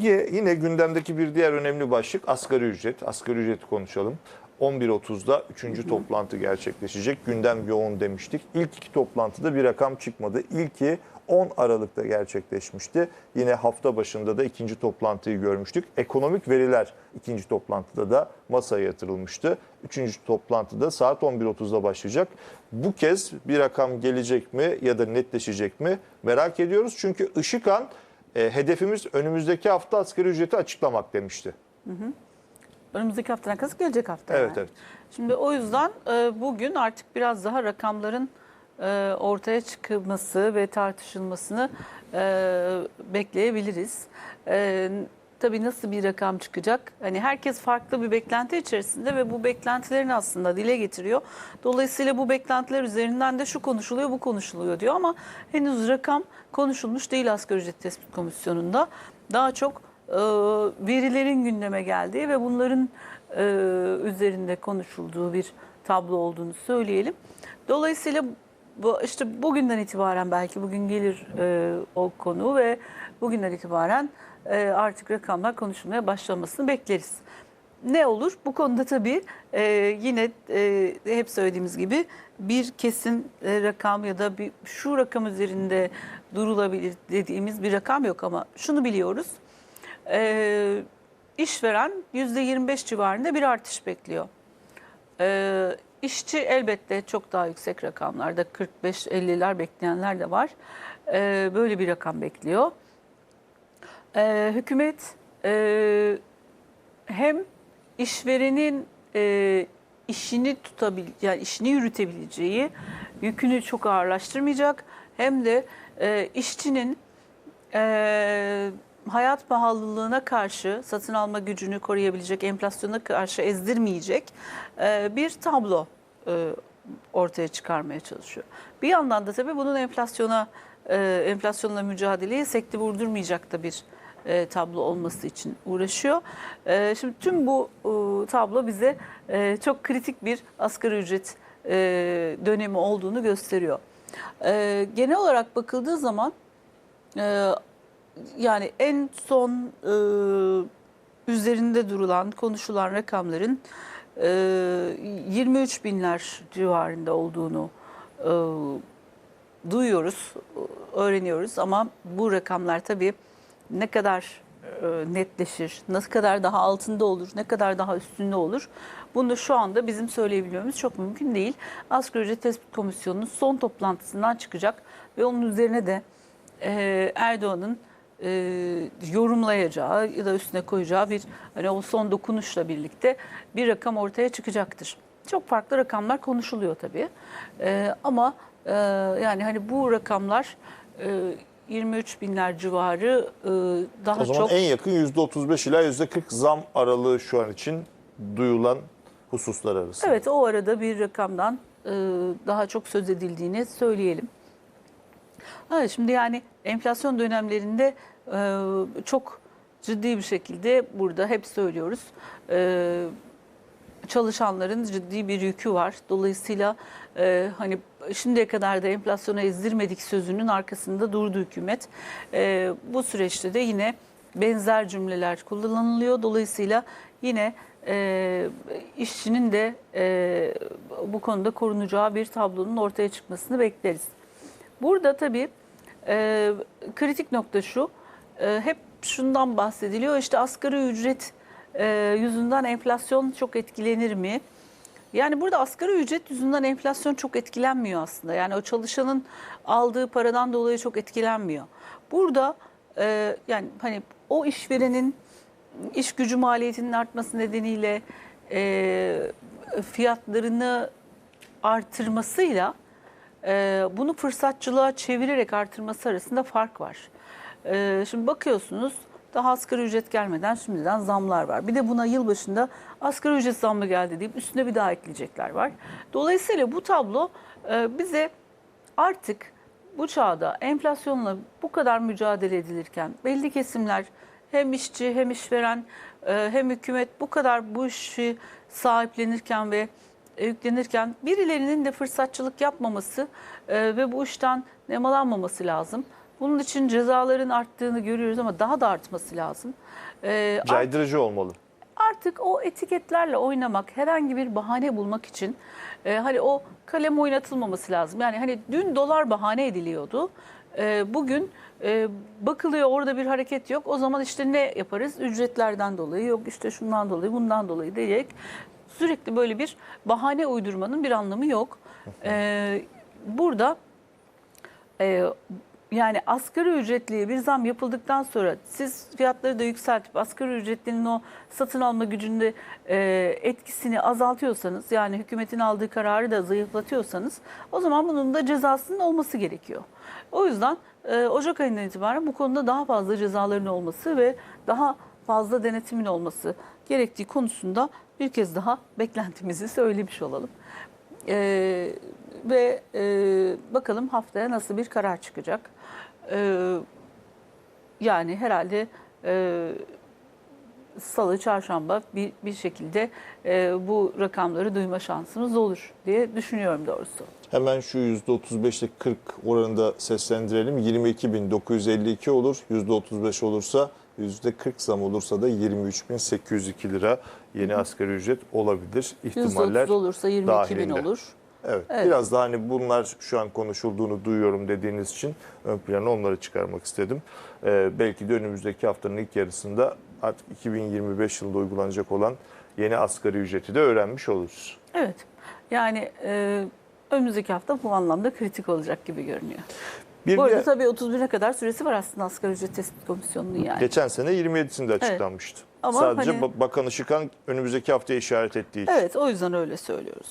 Yine, gündemdeki bir diğer önemli başlık asgari ücret. Asgari ücreti konuşalım. 11.30'da 3. toplantı gerçekleşecek. Gündem yoğun demiştik. İlk iki toplantıda bir rakam çıkmadı. İlki 10 Aralık'ta gerçekleşmişti. Yine hafta başında da ikinci toplantıyı görmüştük. Ekonomik veriler ikinci toplantıda da masaya yatırılmıştı. Üçüncü toplantıda saat 11.30'da başlayacak. Bu kez bir rakam gelecek mi ya da netleşecek mi merak ediyoruz. Çünkü Işıkhan e, hedefimiz önümüzdeki hafta asgari ücreti açıklamak demişti. Önümüzdeki haftadan kasıt gelecek hafta. Evet yani. evet. Şimdi o yüzden e, bugün artık biraz daha rakamların e, ortaya çıkması ve tartışılmasını e, bekleyebiliriz. E, tabii nasıl bir rakam çıkacak? Hani herkes farklı bir beklenti içerisinde ve bu beklentilerini aslında dile getiriyor. Dolayısıyla bu beklentiler üzerinden de şu konuşuluyor, bu konuşuluyor diyor ama henüz rakam konuşulmuş değil asgari ücret tespit komisyonunda. Daha çok e, verilerin gündeme geldiği ve bunların e, üzerinde konuşulduğu bir tablo olduğunu söyleyelim. Dolayısıyla bu işte bugünden itibaren belki bugün gelir e, o konu ve bugünden itibaren e, artık rakamlar konuşulmaya başlamasını bekleriz. Ne olur? Bu konuda tabii e, yine e, hep söylediğimiz gibi bir kesin e, rakam ya da bir şu rakam üzerinde durulabilir dediğimiz bir rakam yok ama şunu biliyoruz. E, işveren %25 civarında bir artış bekliyor. E, işçi elbette çok daha yüksek rakamlarda 45-50'ler bekleyenler de var. E, böyle bir rakam bekliyor. E, hükümet e, hem işverenin e, işini tutabil yani işini yürütebileceği yükünü çok ağırlaştırmayacak hem de e, işçinin e, hayat pahalılığına karşı satın alma gücünü koruyabilecek, enflasyona karşı ezdirmeyecek e, bir tablo e, ortaya çıkarmaya çalışıyor. Bir yandan da tabii bunun enflasyona e, enflasyonla mücadeleye sekte vurdurmayacak da bir e, tablo olması için uğraşıyor. Şimdi tüm bu tablo bize çok kritik bir asgari ücret dönemi olduğunu gösteriyor. Genel olarak bakıldığı zaman yani en son e, üzerinde durulan, konuşulan rakamların e, 23 binler civarında olduğunu e, duyuyoruz, öğreniyoruz ama bu rakamlar tabii ne kadar e, netleşir, ne kadar daha altında olur, ne kadar daha üstünde olur bunu şu anda bizim söyleyebilmemiz çok mümkün değil. Asgari ücret tespit komisyonunun son toplantısından çıkacak ve onun üzerine de e, Erdoğan'ın e, yorumlayacağı ya da üstüne koyacağı bir hani o son dokunuşla birlikte bir rakam ortaya çıkacaktır. Çok farklı rakamlar konuşuluyor tabii. E, ama e, yani hani bu rakamlar e, 23 binler civarı e, daha O zaman çok en yakın %35 ila %40 zam aralığı şu an için duyulan hususlar arasında. Evet o arada bir rakamdan e, daha çok söz edildiğini söyleyelim. Ha, şimdi yani enflasyon dönemlerinde e, çok ciddi bir şekilde burada hep söylüyoruz. E, çalışanların ciddi bir yükü var. Dolayısıyla e, hani şimdiye kadar da enflasyona ezdirmedik sözünün arkasında durdu hükümet. E, bu süreçte de yine benzer cümleler kullanılıyor. Dolayısıyla yine e, işçinin de e, bu konuda korunacağı bir tablonun ortaya çıkmasını bekleriz. Burada tabii e, kritik nokta şu, e, hep şundan bahsediliyor işte asgari ücret e, yüzünden enflasyon çok etkilenir mi? Yani burada asgari ücret yüzünden enflasyon çok etkilenmiyor aslında. Yani o çalışanın aldığı paradan dolayı çok etkilenmiyor. Burada e, yani hani o işverenin iş gücü maliyetinin artması nedeniyle e, fiyatlarını artırmasıyla e, bunu fırsatçılığa çevirerek artırması arasında fark var. E, şimdi bakıyorsunuz daha asgari ücret gelmeden şimdiden zamlar var. Bir de buna yılbaşında asgari ücret zammı geldi deyip üstüne bir daha ekleyecekler var. Dolayısıyla bu tablo e, bize artık bu çağda enflasyonla bu kadar mücadele edilirken belli kesimler hem işçi hem işveren e, hem hükümet bu kadar bu işi sahiplenirken ve yüklenirken birilerinin de fırsatçılık yapmaması e, ve bu işten nemalanmaması lazım. Bunun için cezaların arttığını görüyoruz ama daha da artması lazım. Ee, Caydırıcı olmalı. artık o etiketlerle oynamak, herhangi bir bahane bulmak için e, hani o kalem oynatılmaması lazım. Yani hani dün dolar bahane ediliyordu. E, bugün e, bakılıyor orada bir hareket yok. O zaman işte ne yaparız? Ücretlerden dolayı yok işte şundan dolayı bundan dolayı diyerek sürekli böyle bir bahane uydurmanın bir anlamı yok. E, burada e, yani asgari ücretliye bir zam yapıldıktan sonra siz fiyatları da yükseltip asgari ücretlinin o satın alma gücünde e, etkisini azaltıyorsanız yani hükümetin aldığı kararı da zayıflatıyorsanız o zaman bunun da cezasının olması gerekiyor. O yüzden e, Ocak ayından itibaren bu konuda daha fazla cezaların olması ve daha fazla denetimin olması gerektiği konusunda bir kez daha beklentimizi söylemiş olalım. Ee, ve e, bakalım haftaya nasıl bir karar çıkacak. Ee, yani herhalde e, salı, çarşamba bir, bir şekilde e, bu rakamları duyma şansımız olur diye düşünüyorum doğrusu. Hemen şu %35'lik 40 oranında seslendirelim. 22.952 olur. %35 olursa %40 zam olursa da 23.802 lira yeni asgari ücret olabilir. İhtimaller %30 olursa 22 bin dahilinde. olur. Evet, Evet. biraz da hani bunlar şu an konuşulduğunu duyuyorum dediğiniz için ön plana onları çıkarmak istedim. Ee, belki de önümüzdeki haftanın ilk yarısında artık 2025 yılında uygulanacak olan yeni asgari ücreti de öğrenmiş oluruz. Evet. Yani e, önümüzdeki hafta bu anlamda kritik olacak gibi görünüyor. Bir Bu arada de tabii 31'e kadar süresi var aslında asgari ücret tespit komisyonunun yani. geçen sene 27'sinde açıklanmıştı. Ama Sadece hani- Ba- Bakan Işıkhan önümüzdeki haftaya işaret ettiği için. Evet o yüzden öyle söylüyoruz.